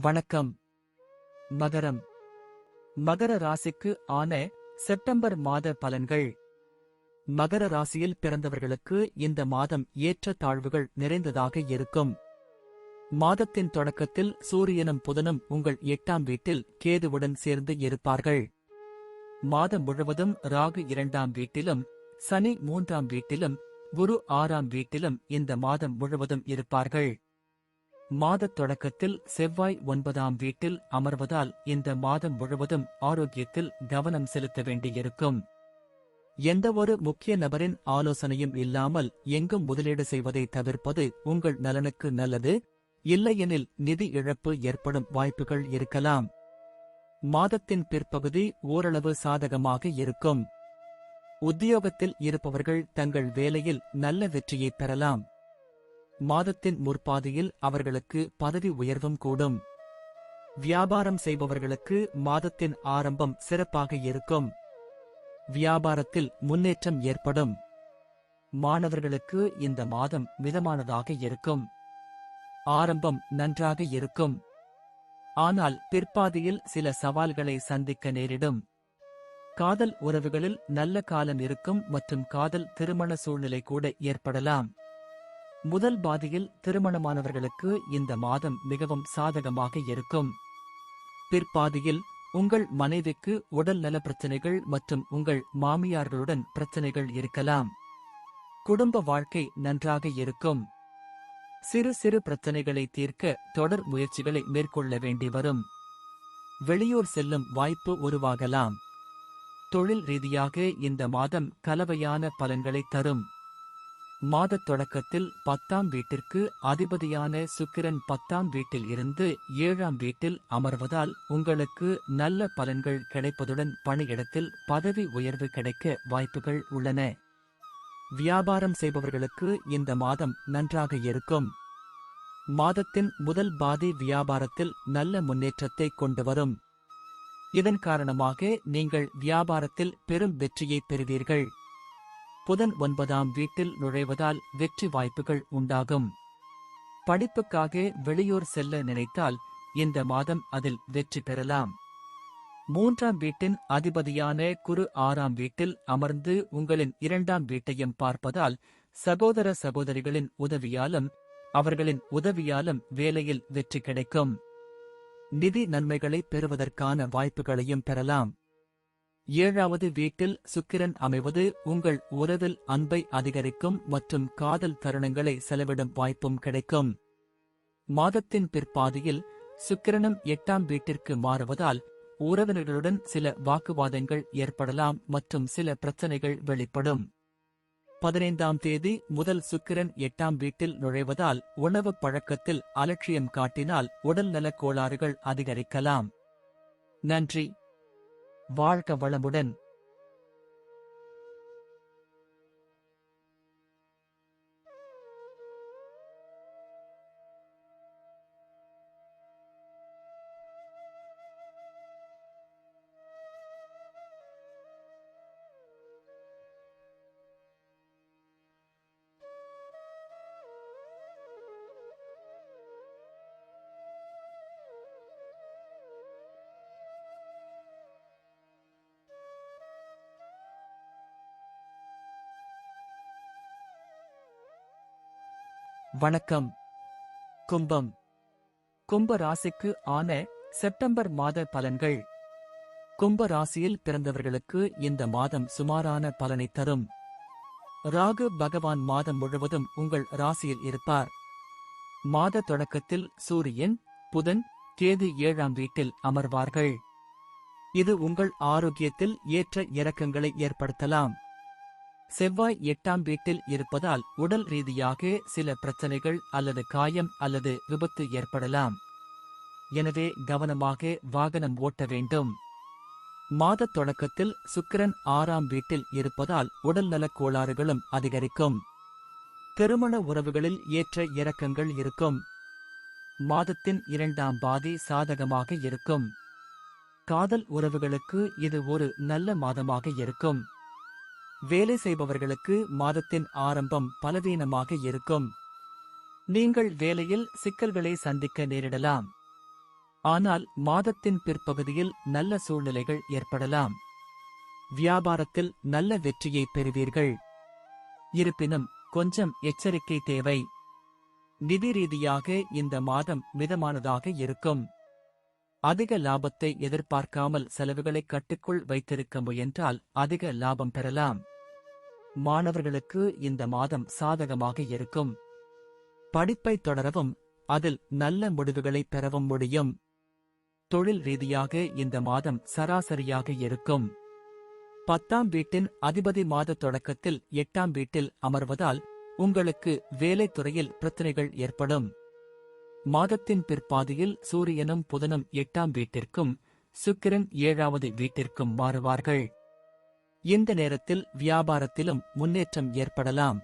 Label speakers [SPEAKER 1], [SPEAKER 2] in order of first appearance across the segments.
[SPEAKER 1] வணக்கம். மகரம். மகர ராசிக்கு ஆன செப்டம்பர் மாத பலன்கள். மகர ராசியில் பிறந்தவர்களுக்கு இந்த மாதம் ஏற்ற தாழ்வுகள் நிறைந்ததாக இருக்கும். மாதத்தின் தொடக்கத்தில் சூரியனும் புதனும் உங்கள் எட்டாம் வீட்டில் கேதுவுடன் சேர்ந்து இருப்பார்கள். மாதம் முழுவதும் ராகு இரண்டாம் வீட்டிலும் சனி மூன்றாம் வீட்டிலும் குரு ஆறாம் வீட்டிலும் இந்த மாதம் முழுவதும் இருப்பார்கள். மாதத் தொடக்கத்தில் செவ்வாய் ஒன்பதாம் வீட்டில் அமர்வதால் இந்த மாதம் முழுவதும் ஆரோக்கியத்தில் கவனம் செலுத்த வேண்டியிருக்கும். எந்தவொரு முக்கிய நபரின் ஆலோசனையும் இல்லாமல் எங்கும் முதலீடு செய்வதை தவிர்ப்பது உங்கள் நலனுக்கு நல்லது. இல்லையெனில் நிதி இழப்பு ஏற்படும் வாய்ப்புகள் இருக்கலாம். மாதத்தின் பிற்பகுதி ஓரளவு சாதகமாக இருக்கும். உத்தியோகத்தில் இருப்பவர்கள் தங்கள் வேலையில் நல்ல வெற்றியை பெறலாம். மாதத்தின் முற்பாதியில் அவர்களுக்கு பதவி உயர்வும் கூடும். வியாபாரம் செய்பவர்களுக்கு மாதத்தின் ஆரம்பம் சிறப்பாக இருக்கும். வியாபாரத்தில் முன்னேற்றம் ஏற்படும். மாணவர்களுக்கு இந்த மாதம் மிதமானதாக இருக்கும். ஆரம்பம் நன்றாக இருக்கும். ஆனால் பிற்பாதியில் சில சவால்களை சந்திக்க நேரிடும். காதல் உறவுகளில் நல்ல காலம் இருக்கும் மற்றும் காதல் திருமண சூழ்நிலை கூட ஏற்படலாம். முதல் பாதியில் திருமணமானவர்களுக்கு இந்த மாதம் மிகவும் சாதகமாக இருக்கும். பிற்பாதியில் உங்கள் மனைவிக்கு உடல் நல பிரச்சனைகள் மற்றும் உங்கள் மாமியார்களுடன் பிரச்சனைகள் இருக்கலாம். குடும்ப வாழ்க்கை நன்றாக இருக்கும். சிறு சிறு பிரச்சனைகளை தீர்க்க தொடர் முயற்சிகளை மேற்கொள்ள வேண்டி வரும். வெளியூர் செல்லும் வாய்ப்பு உருவாகலாம். தொழில் ரீதியாக இந்த மாதம் கலவையான பலன்களை தரும். மாதத் தொடக்கத்தில் பத்தாம் வீட்டிற்கு அதிபதியான சுக்கிரன் பத்தாம் வீட்டில் இருந்து ஏழாம் வீட்டில் அமர்வதால் உங்களுக்கு நல்ல பலன்கள் கிடைப்பதுடன் பணியிடத்தில் பதவி உயர்வு கிடைக்க வாய்ப்புகள் உள்ளன. வியாபாரம் செய்பவர்களுக்கு இந்த மாதம் நன்றாக இருக்கும். மாதத்தின் முதல் பாதி வியாபாரத்தில் நல்ல முன்னேற்றத்தை கொண்டு வரும். இதன் காரணமாக நீங்கள் வியாபாரத்தில் பெரும் வெற்றியை பெறுவீர்கள். புதன் ஒன்பதாம் வீட்டில் நுழைவதால் வெற்றி வாய்ப்புகள் உண்டாகும். படிப்புக்காக வெளியூர் செல்ல நினைத்தால் இந்த மாதம் அதில் வெற்றி பெறலாம். மூன்றாம் வீட்டின் அதிபதியான குரு ஆறாம் வீட்டில் அமர்ந்து உங்களின் இரண்டாம் வீட்டையும் பார்ப்பதால் சகோதர சகோதரிகளின் உதவியாலும் அவர்களின் உதவியாலும் வேலையில் வெற்றி கிடைக்கும். நிதி நன்மைகளை பெறுவதற்கான வாய்ப்புகளையும் பெறலாம். ஏழாவது வீட்டில் சுக்கிரன் அமைவது உங்கள் உறவில் அன்பை அதிகரிக்கும் மற்றும் காதல் தருணங்களை செலவிடும் வாய்ப்பும் கிடைக்கும். மாதத்தின் பிற்பாதியில் சுக்கிரனும் எட்டாம் வீட்டிற்கு மாறுவதால் உறவினர்களுடன் சில வாக்குவாதங்கள் ஏற்படலாம் மற்றும் சில பிரச்சனைகள் வெளிப்படும். பதினைந்தாம் தேதி முதல் சுக்கிரன் எட்டாம் வீட்டில் நுழைவதால் உணவு பழக்கத்தில் அலட்சியம் காட்டினால் உடல்நலக் கோளாறுகள் அதிகரிக்கலாம். நன்றி. வாழ்க வளமுடன். வணக்கம். கும்பம். கும்ப ராசிக்கு ஆன செப்டம்பர் மாத பலன்கள். கும்ப ராசியில் பிறந்தவர்களுக்கு இந்த மாதம் சுமாரான பலனை தரும். ராகு பகவான் மாதம் முழுவதும் உங்கள் ராசியில் இருப்பார். மாத தொடக்கத்தில் சூரியன் புதன் கேது ஏழாம் வீட்டில் அமர்வார்கள். இது உங்கள் ஆரோக்கியத்தில் ஏற்ற இறக்கங்களை ஏற்படுத்தலாம். செவ்வாய் எட்டாம் வீட்டில் இருப்பதால் உடல் ரீதியாக சில பிரச்சனைகள் அல்லது காயம் அல்லது விபத்து ஏற்படலாம். எனவே கவனமாக வாகனம் ஓட்ட வேண்டும். மாதத் தொடக்கத்தில் சுக்கிரன் ஆறாம் வீட்டில் இருப்பதால் உடல்நலக் கோளாறுகளும் அதிகரிக்கும். திருமண உறவுகளில் ஏற்ற இறக்கங்கள் இருக்கும். மாதத்தின் இரண்டாம் பாதி சாதகமாக இருக்கும். காதல் உறவுகளுக்கு இது ஒரு நல்ல மாதமாக இருக்கும். வேலை செய்பவர்களுக்கு மாதத்தின் ஆரம்பம் பலவீனமாக இருக்கும். நீங்கள் வேலையில் சிக்கல்களை சந்திக்க நேரிடலாம். ஆனால் மாதத்தின் பிற்பகுதியில் நல்ல சூழ்நிலைகள் ஏற்படலாம். வியாபாரத்தில் நல்ல வெற்றியை பெறுவீர்கள். இருப்பினும் கொஞ்சம் எச்சரிக்கை தேவை. நிதி ரீதியாக இந்த மாதம் மிதமானதாக இருக்கும். அதிக லாபத்தை எதிர்பார்க்காமல் செலவுகளை கட்டுக்குள் வைத்திருக்க முயன்றால் அதிக லாபம் பெறலாம். மாணவர்களுக்கு இந்த மாதம் சாதகமாக இருக்கும். படிப்பை தொடரவும் அதில் நல்ல முடிவுகளை பெறவும் முடியும். தொழில் ரீதியாக இந்த மாதம் சராசரியாக இருக்கும். பத்தாம் வீட்டின் அதிபதி மாத தொடக்கத்தில் எட்டாம் வீட்டில் அமர்வதால் உங்களுக்கு வேலைத் துறையில் பிரச்சனைகள் ஏற்படும். மாதத்தின் பிற்பாதியில் சூரியனும் புதனும் எட்டாம் வீட்டிற்கும் சுக்கிரன் ஏழாவது வீட்டிற்கும் மாறுவார்கள். இந்த நேரத்தில் வியாபாரத்திலும் முன்னேற்றம் ஏற்படலாம்.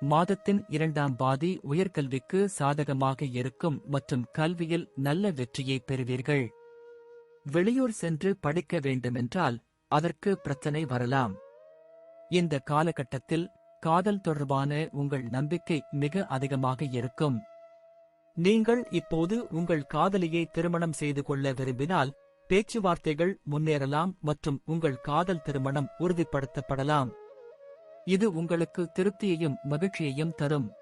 [SPEAKER 1] மாதத்தின் இரண்டாம் பாதி உயர்கல்விக்கு சாதகமாக இருக்கும் மற்றும் கல்வியில் நல்ல வெற்றியை பெறுவீர்கள். வெளியூர் சென்று படிக்க வேண்டுமென்றால் அதற்கு பிரச்சனை வரலாம். இந்த காலகட்டத்தில் காதல் தொடர்பான உங்கள் நம்பிக்கை மிக அதிகமாக இருக்கும். நீங்கள் இப்போது உங்கள் காதலியை திருமணம் செய்து கொள்ள விரும்பினால் பேச்சுவார்த்தைகள் முன்னேறலாம் மற்றும் உங்கள் காதல் திருமணம் உறுதிப்படுத்தப்படலாம். இது உங்களுக்கு திருப்தியையும் மகிழ்ச்சியையும் தரும்.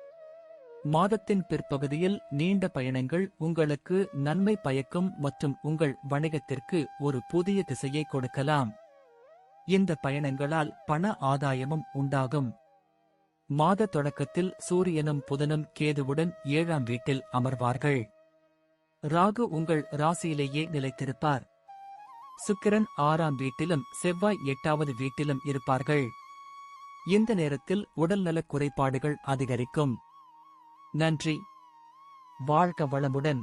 [SPEAKER 1] மாதத்தின் பிற்பகுதியில் நீண்ட பயணங்கள் உங்களுக்கு நன்மை பயக்கும் மற்றும் உங்கள் வணிகத்திற்கு ஒரு புதிய திசையை கொடுக்கலாம். இந்த பயணங்களால் பண ஆதாயமும் உண்டாகும். மாத தொடக்கத்தில் சூரியனும் புதனும் கேதுவுடன் ஏழாம் வீட்டில் அமர்வார்கள். ராகு உங்கள் ராசியிலேயே நிலைத்திருப்பார். சுக்கிரன் ஆறாம் வீட்டிலும் செவ்வாய் எட்டாவது வீட்டிலும் இருப்பார்கள். இந்த நேரத்தில் உடல்நலக் குறைபாடுகள் அதிகரிக்கும். நன்றி. வாழ்க வளமுடன்.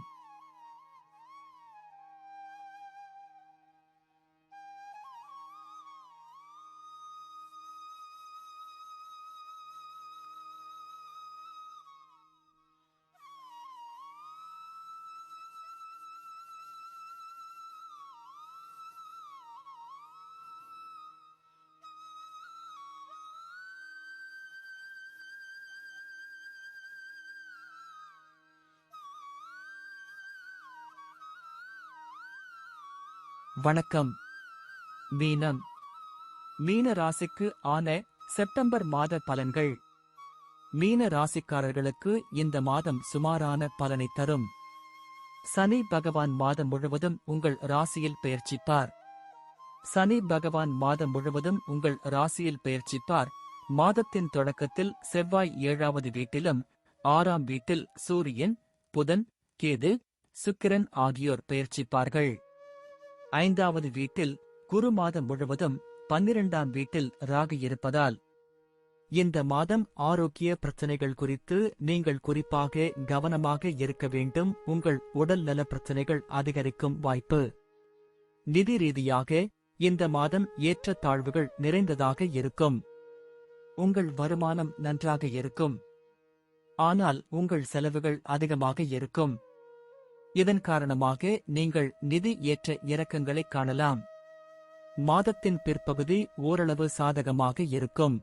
[SPEAKER 1] வணக்கம். மீனம். மீன ராசிக்கு ஆன செப்டம்பர் மாத பலன்கள். மீன ராசிக்காரர்களுக்கு இந்த மாதம் சுமாரான பலனை தரும். சனி பகவான் மாதம் முழுவதும் உங்கள் ராசியில் பெயர்ச்சிப்பார். சனி பகவான் மாதம் முழுவதும் உங்கள் ராசியில் பெயர்ச்சிப்பார். மாதத்தின் தொடக்கத்தில் செவ்வாய் ஏழாவது வீட்டிலும் ஆறாம் வீட்டில் சூரியன் புதன் கேது சுக்கிரன் ஆகியோர் பெயர்ச்சிப்பார்கள். ஐந்தாவது வீட்டில் குரு மாதம் முழுவதும் பன்னிரண்டாம் வீட்டில் ராகு இருப்பதால் இந்த மாதம் ஆரோக்கிய பிரச்சனைகள் குறித்து நீங்கள் குறிப்பாக கவனமாக இருக்க வேண்டும். உங்கள் உடல் நல பிரச்சனைகள் அதிகரிக்கும் வாய்ப்பு. நிதி ரீதியாக இந்த மாதம் ஏற்றத்தாழ்வுகள் நிறைந்ததாக இருக்கும். உங்கள் வருமானம் நன்றாக இருக்கும். ஆனால் உங்கள் செலவுகள் அதிகமாக இருக்கும். இதன் காரணமாக நீங்கள் நிதி ஏற்ற இறக்கங்களை காணலாம். மாதத்தின் பிற்பகுதி ஓரளவு சாதகமாக இருக்கும்.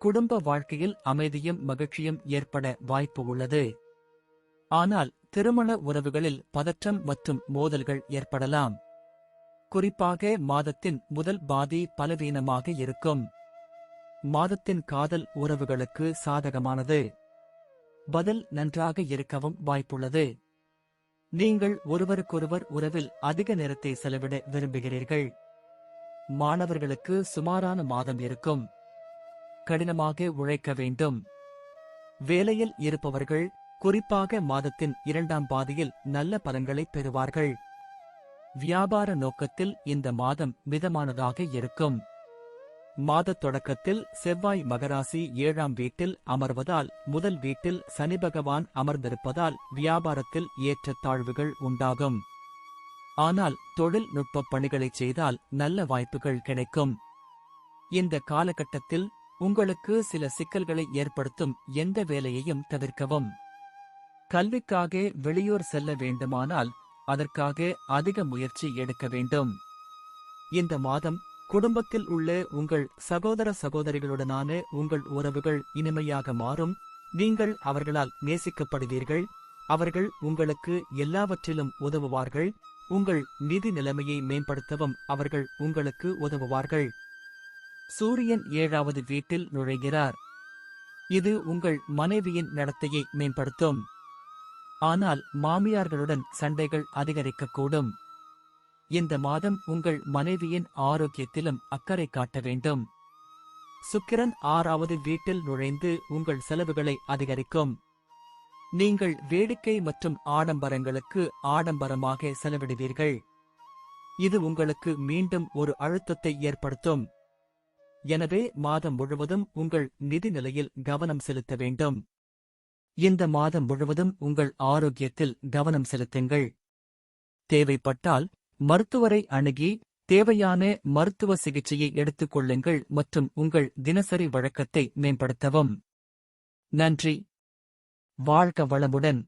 [SPEAKER 1] குடும்ப வாழ்க்கையில் அமைதியும் மகிழ்ச்சியும் ஏற்பட வாய்ப்பு உள்ளது. ஆனால் திருமண உறவுகளில் பதற்றம் மற்றும் மோதல்கள் ஏற்படலாம். குறிப்பாக மாதத்தின் முதல் பாதி பலவீனமாக இருக்கும். மாதத்தின் காதல் உறவுகளுக்கு சாதகமானது. பதில் நன்றாக இருக்கவும் வாய்ப்புள்ளது. நீங்கள் ஒருவருக்கொருவர் உறவில் அதிக நேரத்தை செலவிட விரும்புகிறீர்கள். மாணவர்களுக்கு சுமாரான மாதம் இருக்கும். கடினமாக உழைக்க வேண்டும். வேலையில் இருப்பவர்கள் குறிப்பாக மாதத்தின் இரண்டாம் பாதியில் நல்ல பலன்களை பெறுவார்கள். வியாபார நோக்கத்தில் இந்த மாதம் மிதமானதாக இருக்கும். மாதத் தொடக்கத்தில் செவ்வாய் மகராசி ஏழாம் வீட்டில் அமர்வதால் முதல் வீட்டில் சனி பகவான் அமர்ந்திருப்பதால் வியாபாரத்தில் ஏற்ற தாழ்வுகள் உண்டாகும். ஆனால் தொழில்நுட்ப பணிகளை செய்தால் நல்ல வாய்ப்புகள் கிடைக்கும். இந்த காலகட்டத்தில் உங்களுக்கு சில சிக்கல்களை ஏற்படுத்தும் எந்த வேலையையும் தவிர்க்கவும். கல்விக்காக வெளியூர் செல்ல வேண்டுமானால் அதற்காக அதிக முயற்சி எடுக்க வேண்டும். இந்த மாதம் குடும்பத்தில் உள்ள உங்கள் சகோதர சகோதரிகளுடனான உங்கள் உறவுகள் இனிமையாக மாறும். நீங்கள் அவர்களால் நேசிக்கப்படுவீர்கள். அவர்கள் உங்களுக்கு எல்லாவற்றிலும் உதவுவார்கள். உங்கள் நிதி நிலைமையை மேம்படுத்தவும் அவர்கள் உங்களுக்கு உதவுவார்கள். சூரியன் ஏழாவது வீட்டில் நுழைகிறார். இது உங்கள் மனைவியின் நடத்தையை மேம்படுத்தும். ஆனால் மாமியார்களுடன் சண்டைகள் அதிகரிக்கக்கூடும். இந்த மாதம் உங்கள் மனைவியின் ஆரோக்கியத்திலும் அக்கறை காட்ட வேண்டும். சுக்கிரன் ஆறாவது வீட்டில் நுழைந்து உங்கள் செலவுகளை அதிகரிக்கும். நீங்கள் வேடிக்கை மற்றும் ஆடம்பரங்களுக்கு ஆடம்பரமாக செலவிடுவீர்கள். இது உங்களுக்கு மீண்டும் ஒரு அழுத்தத்தை ஏற்படுத்தும். எனவே மாதம் முழுவதும் உங்கள் நிதி நிலையில் கவனம் செலுத்த வேண்டும். இந்த மாதம் முழுவதும் உங்கள் ஆரோக்கியத்தில் கவனம் செலுத்துங்கள். தேவைப்பட்டால் மருத்துவரை அணுகி தேவையான மருத்துவ சிகிச்சையை எடுத்துக் கொள்ளுங்கள் மற்றும் உங்கள் தினசரி வழக்கத்தை மேம்படுத்தவும். நன்றி. வாழ்க வளமுடன்.